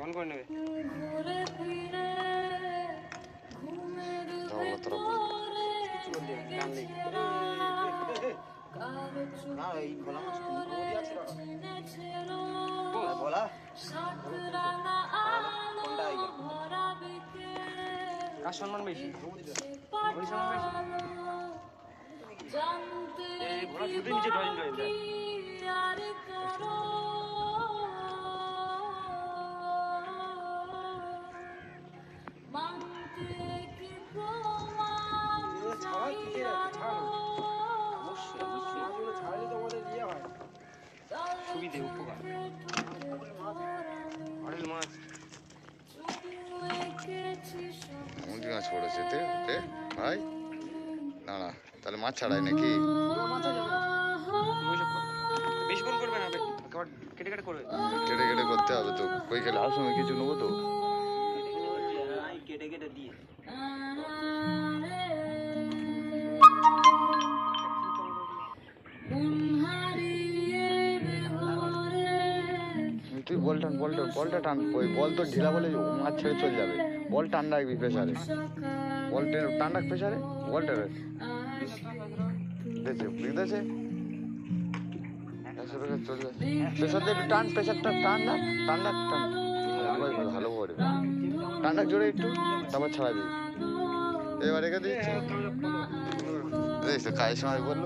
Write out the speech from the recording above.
On করে নেবে। তাহলে তোরা বল। টান সুবিধে উপকার। মাছ। মুরগি মাছ পড়েছে তে তে ভাই না না তাহলে মাছ ছাড়াই নাকি? করবে না কেটে কেটে করবে। কেটে কেটে করতে হবে তো। কই গেলে? আর সময় কিছু নেব তো? কেটে কেটে দিয়ে। তুই বল টান, বল বলটা টান, ওই বল তো ঢিলা বলে মাছ ছেড়ে চলে যাবে। বল টান রাখবি প্রেসারে। বল টেনে- টান রাখ প্রেসারে বলটা রাখ দেখছে বুঝতেছে চলে যাচ্ছে। প্রেসার দিয়ে টান প্রেসারটা টান রাখ টান রাখ টান। ভালো করে টান রাখ জোরে একটু, তারপর ছাড়া দিবি। এবার রেখে দিচ্ছে। কায়ের সময় বলল।